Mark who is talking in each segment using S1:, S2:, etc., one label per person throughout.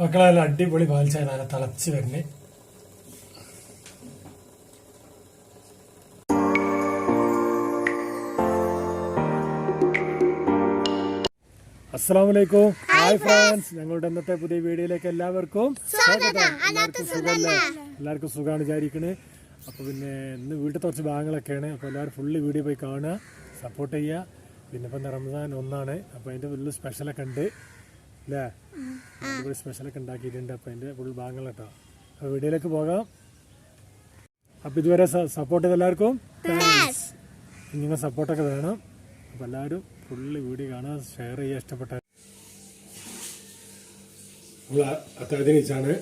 S1: മക്കളെ നല്ല അടിപൊളി പാൽച്ചായ നല്ല തിളച്ച് വരണേ അസ്സലാമലൈക്കും ഹായ് ഫ്രണ്ട്സ്. ഞങ്ങളുടെ ഇന്നത്തെ പുതിയ വീഡിയോയിലേക്ക് എല്ലാവർക്കും സ്വാഗതം. എല്ലാവർക്കും സുഖമല്ലേ. എല്ലാവർക്കും സുഖമാണ് വിചാരിക്കണേ. അപ്പോൾ പിന്നെ ഇന്ന് വീട്ടിൽ കുറച്ച് ഭാഗങ്ങളൊക്കെയാണ്. അപ്പോൾ എല്ലാവരും ഫുള്ള് വീഡിയോ പോയി കാണുക സപ്പോർട്ട് ചെയ്യുക. പിന്നെ ഇപ്പം റംസാൻ ഒന്നാണ്. അപ്പോൾ അതിന്റെ വലിയ സ്പെഷ്യലൊക്കെ ഉണ്ട്. അല്ലേ അടിപൊളി സ്പെഷ്യലൊക്കെ ഉണ്ടാക്കിയിട്ടുണ്ട്. അപ്പോൾ അതിന്റെ ഫുൾ ഭാഗങ്ങൾ കേട്ടോ. അപ്പോൾ വീഡിയോയിലേക്ക് പോകാം. അപ്പോൾ ഇതുവരെ സപ്പോർട്ട് ചെയ്ത എല്ലാവർക്കും താങ്ക്സ് ഇങ്ങനെ സപ്പോർട്ടൊക്കെ വേണം. അപ്പോൾ എല്ലാവരും ഫുള്ള് വീഡിയോ കാണുക ഷെയർ ചെയ്യുക ഇഷ്ടപ്പെട്ട നമ്മൾ അത്താഴത്തിന് വെച്ചാണ്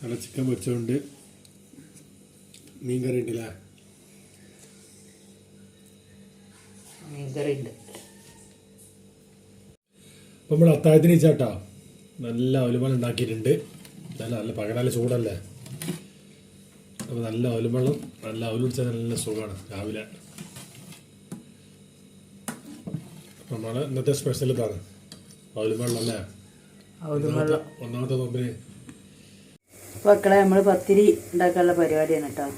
S1: നല്ല ചിക്കൻ പൊരിച്ചുകൊണ്ട് മീൻ കറി ഉണ്ടല്ലേ?
S2: മീൻകറിയുണ്ട്
S1: അപ്പോൾ നമ്മൾ അത്താഴത്തിന് ചേട്ടാ. നല്ല ഒലുമണം ഉണ്ടാക്കിയിട്ടുണ്ട്. നല്ല നല്ല പകടല്ല ചൂടല്ലേ? അപ്പോൾ നല്ല ഒലുമണം നല്ല അവലുടിച്ചാൽ നല്ല സുഖമാണ് രാവിലെ. നമ്മൾ ഇന്നത്തെ സ്പെഷ്യൽ ഇതാണ്. ഒലുമണം അല്ലേ?
S2: അവലുമള്ള
S1: ഒന്നാമത്തെ നോമ്പിന്.
S2: മക്കളെ നമ്മൾ പത്തിരി ഉണ്ടാക്കാനുള്ള പരിപാടിയാണ് കേട്ടോ.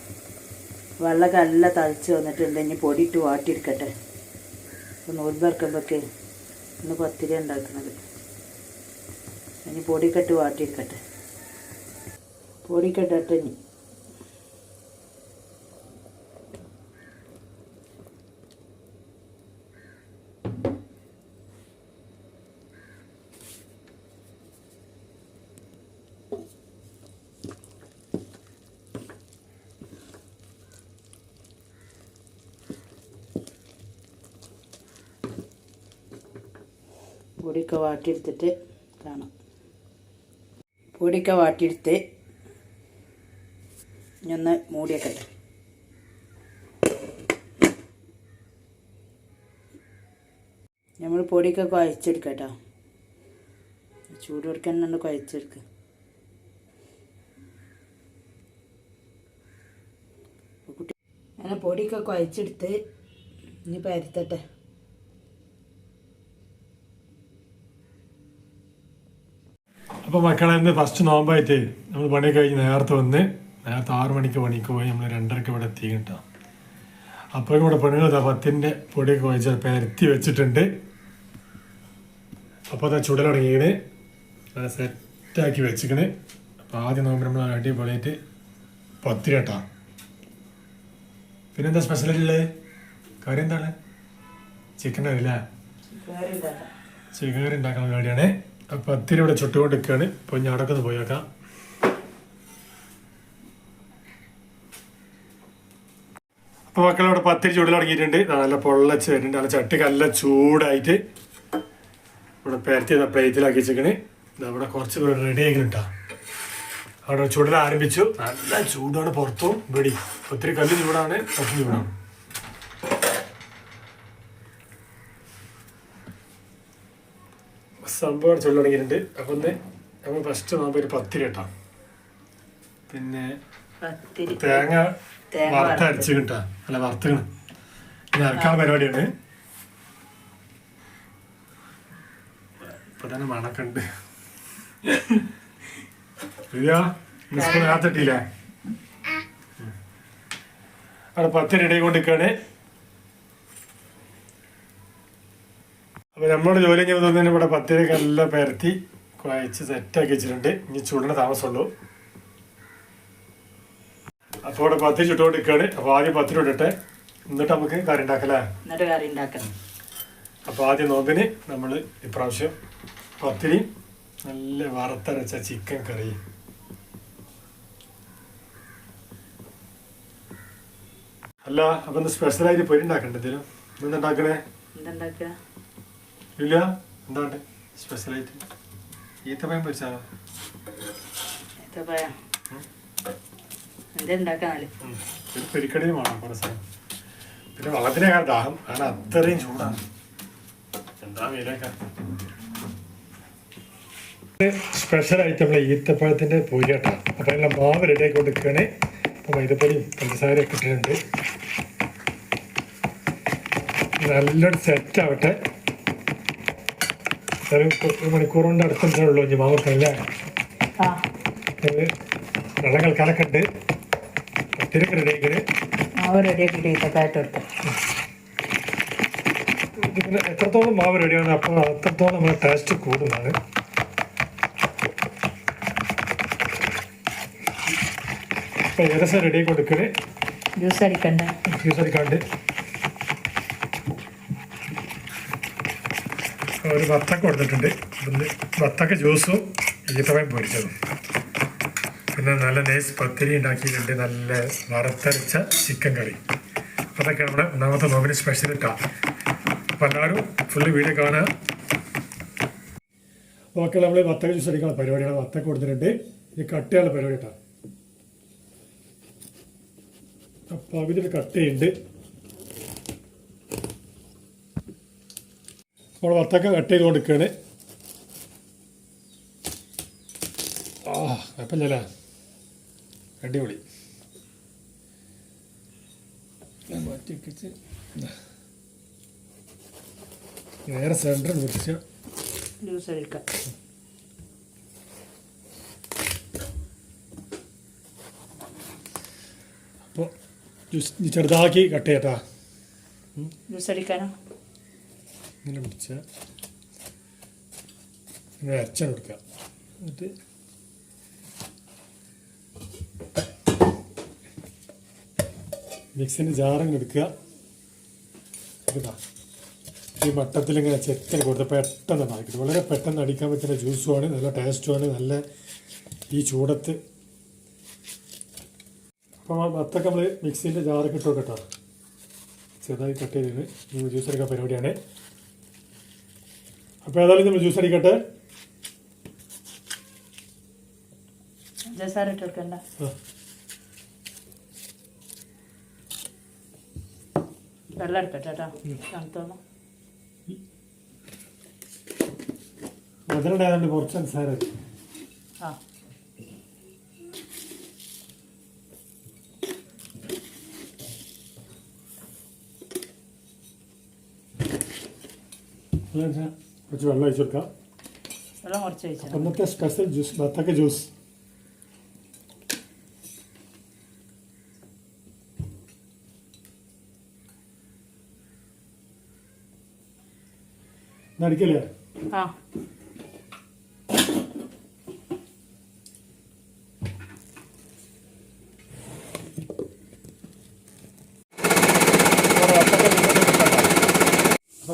S2: വെള്ളമൊക്കെ നല്ല തളിച്ച് വന്നിട്ടുണ്ട്. ഇനി പൊടിയിട്ട് വാട്ടിയെടുക്കട്ടെ. നോൽബർക്കുമ്പോഴൊക്കെ പറക്കുമ്പോഴൊക്കെ ഇന്ന് പത്തിരി ഉണ്ടാക്കുന്നത്. ഇനി പൊടിക്കെട്ട് വാട്ടിയെടുക്കട്ടെ പൊടിക്കെട്ടിട്ട് ഇനി. പൊടിയൊക്കെ വാട്ടിയെടുത്തിട്ട് കാണാം പൊടിയൊക്കെ വാട്ടിയെടുത്ത് ഇനി ഒന്ന് മൂടിയൊക്കട്ടെ നമ്മൾ പൊടിയൊക്കെ കുഴച്ചെടുക്കട്ടോ ചൂട് കൊടുക്കാൻ നമ്മൾ കുഴച്ചെടുക്കുക കുട്ടി അങ്ങനെ പൊടിയൊക്കെ കുഴച്ചെടുത്ത് ഇനി പരത്തട്ടെ.
S1: അപ്പോൾ മക്കളെ ഇന്ന് ഫസ്റ്റ് നോമ്പായിട്ട് നമ്മൾ പണി കഴിഞ്ഞ് നേരത്തെ വന്ന് നേരത്തെ ആറു മണിക്ക് പണിക്ക് പോയി നമ്മൾ രണ്ടരയ്ക്ക് ഇവിടെ എത്തി കിട്ടാം. അപ്പോഴും ഇവിടെ ദാ പത്തിന്റെ പൊടിയൊക്കെ ചിലപ്പോൾ പരത്തി വെച്ചിട്ടുണ്ട്. അപ്പോൾ അതാ ചുടൽ തുടങ്ങിയത് അത് സെറ്റാക്കി വെച്ചിക്കണ്. അപ്പോൾ ആദ്യം നോമ്പ് നമ്മൾ അടിപൊളിയായിട്ട് പത്തിരി കേട്ടോ പിന്നെന്താ സ്പെഷ്യലായിട്ടുള്ളത് കറി എന്താണ്? ചിക്കൻ കറി അല്ലേ? ചിക്കൻ കറി ഉണ്ടാക്കാൻ പരിപാടിയാണ്. അപ്പം അത്തിരി ഇവിടെ ചുട്ടുകൊണ്ടിരിക്കുകയാണ്. ഇപ്പൊ ഞാൻ അടക്കുന്നു പോയേക്കാം. അപ്പൊ മക്കളെ മക്കളിവിടെ പത്തിരി ദാ നല്ല പൊള്ളച്ച് വരുന്നുണ്ട്. നല്ല ചട്ടി നല്ല ചൂടായിട്ട് ഇവിടെ പരത്തി പ്ലേറ്റിലാക്കി വെച്ചേക്കണ് ഇവിടെ കുറച്ച് റെഡി ആയിട്ടാ അവിടെ ചൂടിൽ ആരംഭിച്ചു. നല്ല ചൂടാണ് പുറത്തും. വെടി ഒത്തിരി കല്ല് ചൂടാണ് പുറത്തും ചൂടാണ്. സംഭവം ചൊല്ലി തുടങ്ങിയിട്ടുണ്ട്. അപ്പം ഒന്ന് നമ്മൾ ഫസ്റ്റ് നോക്കുമ്പോൾ ഒരു പത്തിരി കേട്ടോ. പിന്നെ തേങ്ങ
S2: തേങ്ങ
S1: വറുത്തരച്ച് കിട്ടാ. അല്ല വറുത്തണം ഇനി അരക്കാൻ പരിപാടിയാണ്. ഇപ്പൊ തന്നെ മണക്കുണ്ട് ശരിയാ സ്കൂൾ നേരത്തിട്ടില്ലേ അവിടെ പത്തിരി ഇടയിൽ കൊണ്ടിരിക്കുകയാണ് അപ്പൊ നമ്മുടെ ജോലി കഴിഞ്ഞ് തന്നെ ഇവിടെ പത്തിരിയൊക്കെ എല്ലാം പരത്തി കുഴച്ച് സെറ്റാക്കി വെച്ചിട്ടുണ്ട്. ഇനി ചൂടിന് താമസമുള്ളൂ. അപ്പോൾ ഇവിടെ പത്തിരി ചുട്ടുകൊണ്ടിരിക്കുകയാണ്. അപ്പോൾ ആദ്യം പത്തിരി ഇടട്ടെ എന്നിട്ട് നമുക്ക് കറി ഉണ്ടാക്കലേ?
S2: എന്നിട്ട് കറി ഉണ്ടാക്കണം.
S1: അപ്പോൾ ആദ്യം നോമ്പിന് നമ്മൾ ഇപ്രാവശ്യം പത്തിരി നല്ല വറുത്തരച്ച ചിക്കൻ കറി അല്ല അപ്പം സ്പെഷ്യലായിട്ട് പൊരി ഉണ്ടാക്കണ്ടേ എന്തെങ്കിലും എന്താ ഉണ്ടാക്കണേ? ഇല്ല? എന്താണ്ട് സ്പെഷ്യലായിട്ട് ഈത്തപ്പഴം പൊരിച്ചാലോ ഈത്തപ്പഴം. ഒരു പെരിക്കടിയും വേണം കുറേ പിന്നെ വെള്ളത്തിനേക്കാൾ ദാഹം കാരണം അത്രയും ചൂടാണ്. എന്താ മീനൊക്കെ സ്പെഷ്യൽ ആയിട്ട് നമ്മളെ ഈത്തപ്പഴത്തിന്റെ പൂരിയാട്ടാണ് അപ്പോൾ അപ്പൊ അതിനുള്ള മാവ് റെഡി ആയിക്കൊണ്ട് നിൽക്കുകയാണ് അപ്പൊ മൈദപ്പൊടിയും പഞ്ചസാരയൊക്കെ ഇട്ടിട്ടുണ്ട്. നല്ലൊരു സെറ്റ് ആവട്ടെ. ഒരു മണിക്കൂർ കൊണ്ട് അടുത്തുള്ളൂ ഇനി മാവ് അല്ലേ
S2: ആ.
S1: ഇത് വെള്ളം കളിക്കാനൊക്കെ ഉണ്ട് ഒത്തിരി റെഡിയാക്കിന്
S2: മാവ് റെഡിയാക്കിയിട്ട് ഈത്തക്കായിട്ട് എടുത്തു.
S1: ഇതിന് എത്രത്തോളം മാവ് റെഡിയാണ് അപ്പോൾ അത്രത്തോളം നമ്മുടെ ടേസ്റ്റ് കൂടുന്നതാണ്. ഇപ്പം ഏകദേശം റെഡി കൊടുക്കണേ
S2: ജ്യൂസ് അടിക്കണ്ട?
S1: ജ്യൂസ് അടിക്കാണ്ട്. ഒരു വത്തക്ക കൊടുത്തിട്ടുണ്ട്. ഇതിൽ വത്തക്ക ജ്യൂസും ഈത്തപ്പഴം പൊരിച്ചതും. പിന്നെ നല്ല നൈസ് പത്തിരി ഉണ്ടാക്കിയിട്ടുണ്ട്. നല്ല വറുത്തരച്ച ചിക്കൻ കറി. അതൊക്കെ നമ്മുടെ ഒന്നാമത്തെ നോമ്പിന് സ്പെഷ്യൽ ഇട്ടാ. അപ്പോൾ എല്ലാവരും ഫുള്ള് വീഡിയോ കാണുക. ഓക്കെ നമ്മൾ വത്തക്ക ജ്യൂസ് അടിക്കാനുള്ള പരിപാടിയാണ്. വത്തക്ക കൊടുത്തിട്ടുണ്ട്. ഇത് കട്ട് ചെയ്യാനുള്ള പരിപാടി ഇട്ടാ. അപ്പം അതിൽ കട്ട് ചെയ്യുന്നുണ്ട്. നമ്മൾ വത്തക്ക കട്ട് ചെയ്ത് കൊടുക്കുകയാണ് ആ കുഴപ്പമില്ലല്ലേ? അടിപൊളി. ഞാൻ മാറ്റി വെച്ച് നേരെ സെന്ററിൽ പിടിച്ച.
S2: ജ്യൂസ്
S1: അപ്പോൾ ജ്യൂസ് ചെറുതാക്കി കട്ട് ചെയ്യട്ടാ
S2: ജ്യൂസ് അടിക്കാനോ?
S1: ഇങ്ങനെ പിടിച്ച ഇങ്ങനെ അരച്ചാണ് കൊടുക്കുക. എന്നിട്ട് മിക്സിന്റെ ജാറിങ്ങനെ എടുക്കുക. ഇതാ ഈ മട്ടത്തിൽ ഇങ്ങനെ ചെത്തിന് കൊടുത്ത് പെട്ടെന്ന് ഉണ്ടാക്കിയിട്ട് വളരെ പെട്ടെന്ന് അടിക്കാൻ പറ്റുന്ന ജ്യൂസുമാണ്. നല്ല ടേസ്റ്റുമാണ്. നല്ല ഈ ചൂടത്ത്. അപ്പോൾ വത്തൊക്കെ നമ്മൾ മിക്സിന്റെ ജാറൊക്കെ ഇട്ട് കേട്ടോ. ചെറുതായി കട്ട് ചെയ്തിട്ട് ജ്യൂസ് എടുക്കാൻ പരിപാടിയാണ്. അപ്പോൾ ഏതായാലും നമ്മൾ ജ്യൂസ് അടിക്കട്ടെ?
S2: ജസാറ് ഇട്ട് എടുക്കണ്ട
S1: ആ.
S2: വെള്ളം എടുക്കട്ടെ കേട്ടോ തണുത്തോളം
S1: മധുരണ്ടായതുകൊണ്ട് കുറച്ച് പഞ്ചസാര.
S2: ആ.
S1: അതിന് കുറച്ച് വെള്ളം ഒഴിച്ച് കൊടുക്കാം.
S2: വെള്ളം കുറച്ച്
S1: ഇന്നത്തെ സ്പെഷ്യൽ ജ്യൂസ് ബത്തക്ക ജ്യൂസ് നടിക്കല്ലേ
S2: ആ.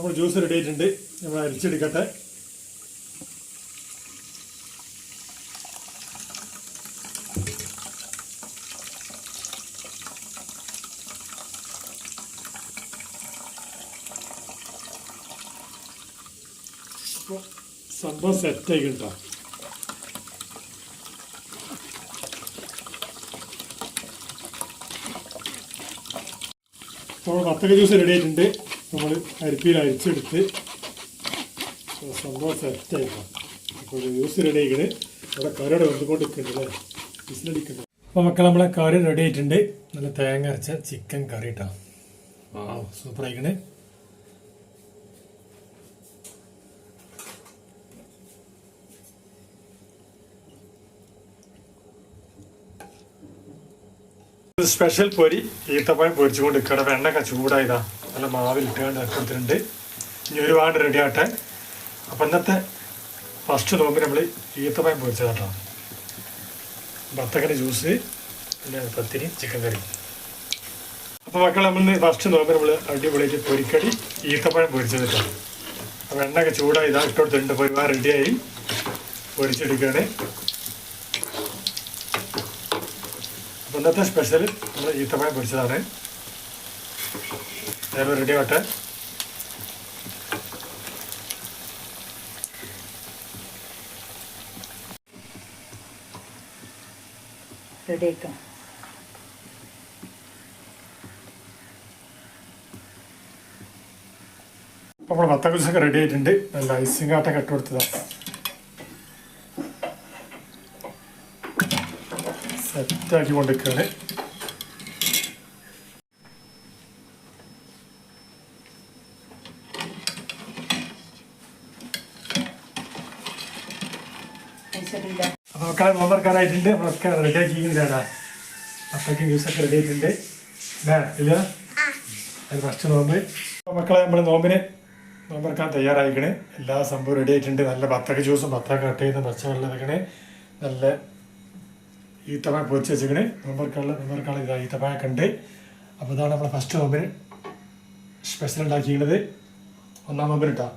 S1: നമ്മൾ ജ്യൂസ് റെഡി ആയിട്ടുണ്ട്. നമ്മൾ അരിച്ചെടുക്കട്ടെ. അപ്പോൾ സംഭവം സെറ്റായി കിട്ടാം. അപ്പോൾ വത്തക്ക ജ്യൂസ് റെഡി ആയിട്ടുണ്ട്. നമ്മൾ അരിപ്പിയിൽ അരിച്ചെടുത്ത് സംഭവം സെറ്റായിട്ടാണ് അപ്പോൾ ജ്യൂസ് റെഡി ആയിക്കണ്. അവിടെ കറിയുടെ വന്നുകൊണ്ട് നിൽക്കണ്ടല്ലേ അല്ലേ വിസിലടിക്കുന്നുണ്ട് അപ്പോൾ മക്കൾ നമ്മളെ കറി റെഡി ആയിട്ടുണ്ട്. നല്ല തേങ്ങ അരച്ച ചിക്കൻ കറി ഇട്ടാ ആ സൂപ്പർ ആയിക്കണ്. സ്പെഷ്യൽ പൊരി ഈത്തപ്പഴം പൊരിച്ചുകൊണ്ട് നിൽക്കണം എണ്ണയൊക്കെ ചൂടായതാ. നല്ല മാവിൽ ഇട്ടുകൊണ്ട് എടുത്തിട്ടുണ്ട് ഇനി ഒരുപാട് റെഡി ആട്ടെ അപ്പം ഇന്നത്തെ ഫസ്റ്റ് നോമ്പ് നമ്മൾ ഈത്തപ്പഴം പൊരിച്ചതാട്ടോ ബത്തക്കന്റെ ജ്യൂസ് പിന്നെ പത്തിരി ചിക്കൻ കറി അപ്പോൾ മക്കൾ നമ്മൾ ഫസ്റ്റ് നോമ്പ് നമ്മൾ അടിപൊളിയായിട്ട് പൊരിക്കടി ഈത്തപ്പഴം പൊരിച്ചത് കേട്ടോ. അപ്പോൾ എണ്ണയൊക്കെ ചൂടായി ഇതാ ഇട്ടുകൊടുത്തിട്ടുണ്ട് അപ്പോൾ ഒരുപാട് റെഡിയായി പൊരിച്ചെടുക്കുകയാണ്. അപ്പോൾ ഇന്നത്തെ സ്പെഷ്യൽ നമ്മൾ ഈത്തപ്പഴം പൊരിച്ചതാണ്. ഞാൻ റെഡി ആവട്ടെ.
S2: റെഡി ആക്കാം.
S1: അപ്പോൾ വത്ത കുരിശൊക്കെ റെഡി ആയിട്ടുണ്ട്. നല്ല ഐസിങ് ആട്ടൊക്കെ ഇട്ട് കൊടുത്തതാണ് സെറ്റാക്കി കൊണ്ടിരിക്കുകയാണ്
S2: ഐസറില്ല
S1: അപ്പോൾ ഒക്കെ നോമ്പറക്കാനായിട്ടുണ്ട് നമ്മളൊക്കെ റെഡിയാക്കിയിരിക്കുന്നതാണ് അപ്പൊക്കെ ജ്യൂസൊക്കെ റെഡി ആയിട്ടുണ്ട്. ഇല്ലേ? ഫസ്റ്റ് നോമ്പ്. മക്കളെ നമ്മൾ നോമ്പിന് നോമ്പറക്കാൻ തയ്യാറായിക്കണേ എല്ലാ സംഭവം റെഡി ആയിട്ടുണ്ട്. നല്ല ബത്തക്ക ജ്യൂസും ബത്തക്ക കട്ട് ചെയ്ത് പച്ചവെള്ളം വെക്കണേ നല്ല ഈത്തപ്പഴം പൊരിച്ച് വെച്ചിക്കണ്. നോമ്പറക്കാനുള്ള ഇതാ ഈത്തപ്പഴമൊക്കെ ഉണ്ട്. അപ്പോൾ ഇതാണ് നമ്മളെ ഫസ്റ്റ് നോമ്പിന് സ്പെഷ്യൽ ഉണ്ടാക്കിയിട്ടുള്ളത് ഒന്നാം നോമ്പിനിട്ടാ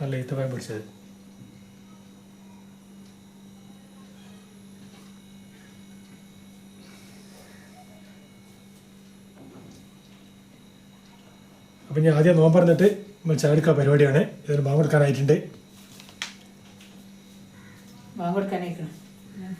S1: നല്ല ഈത്തപ്പഴം പൊരിച്ചത്. അപ്പം ഞാൻ ആദ്യം നോമ്പ് പറഞ്ഞിട്ട് നമ്മൾ ചായ എടുക്കാൻ പരിപാടിയാണ്. ഇതൊരു മാങ്ങ കൊടുക്കാനായിട്ടുണ്ട്.
S2: ബാങ്ക് കൊടുക്കാനേക്കണം
S1: ആ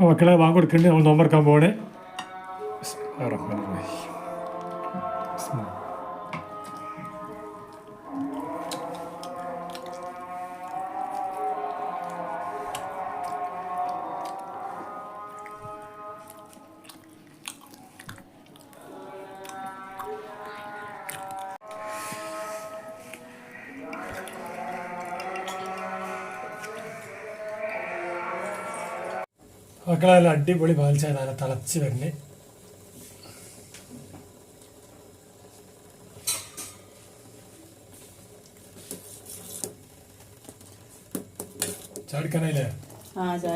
S1: മക്കളെ വാങ്ങി കൊടുക്കുന്നുണ്ട് നമ്മൾ നോമ്പറക്കാൻ പോവാണ്. മക്കളെ നല്ല അടിപൊളി പാലിച്ചാൽ നല്ല തിളച്ച്
S2: വരണ്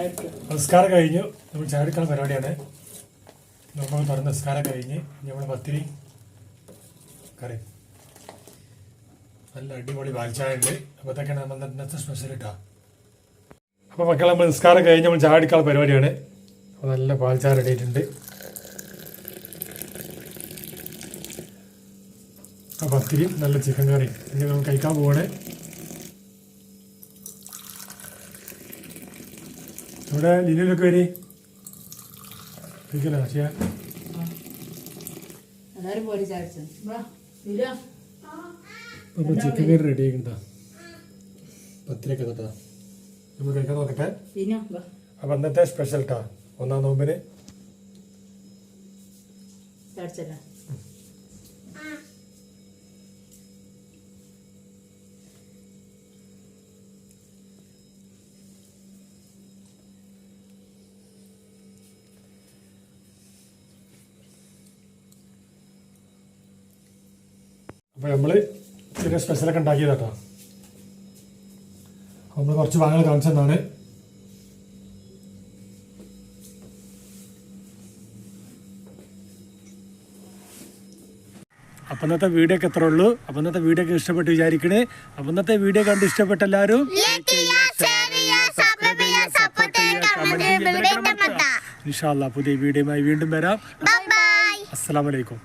S2: എടുത്തു
S1: നമസ്കാരം കഴിഞ്ഞു. നമ്മൾ ചാടിക്കണ പരിപാടിയാണ്. നമ്മൾ തുറന്ന് നിസ്കാരം കഴിഞ്ഞ് നമ്മൾ പത്തിരി കറി. നല്ല അടിപൊളി പാലിച്ചായുണ്ട് അപ്പോൾ ഇതൊക്കെയാണ് നമ്മൾ ഇന്നത്തെ സ്പെഷ്യൽ ഇട്ടാ അപ്പോൾ മക്കളെ നമ്മൾ നിസ്കാരം കഴിഞ്ഞ് നമ്മൾ ചാടിക്കാനുള്ള പരിപാടിയാണ്. നല്ല പാൽച്ചാർ റെഡി ആയിട്ടുണ്ട് ആ പത്തിരിയും നല്ല ചിക്കൻ കറിയും ഇനി നമ്മൾ കഴിക്കാൻ പോവാണ്. ഇവിടെ ലിനിലൊക്കെ വരി. കഴിക്കല
S2: ഇല്ല.
S1: അപ്പോൾ ചിക്കൻ കറി റെഡി ആയിക്കണ്ട പത്തിരിയൊക്കെ നമ്മൾ കഴിക്കാൻ നോക്കട്ടെ.
S2: പിന്നെ വാ.
S1: അപ്പം അന്നത്തെ സ്പെഷ്യൽ ട്ടാ. ഒന്നാം നോമ്പിന്?
S2: അപ്പൊ
S1: അപ്പോൾ നമ്മൾ ചെറിയ സ്പെഷ്യലൊക്കെ ഉണ്ടാക്കിയതാട്ടോ. നമ്മൾ കുറച്ച് വാങ്ങൽ കാണിച്ചെന്നാണ് അപ്പം ഇന്നത്തെ വീഡിയോ ഒക്കെ എത്ര ഉള്ളൂ. അപ്പം ഇന്നത്തെ വീഡിയോ ഒക്കെ ഇഷ്ടപ്പെട്ട് വിചാരിക്കണേ. അപ്പം ഇന്നത്തെ വീഡിയോ കണ്ട് ഇഷ്ടപ്പെട്ട എല്ലാവരും ഇൻഷാല്ല പുതിയ വീഡിയോയുമായി വീണ്ടും വരാം. അസ്സലാമലൈക്കും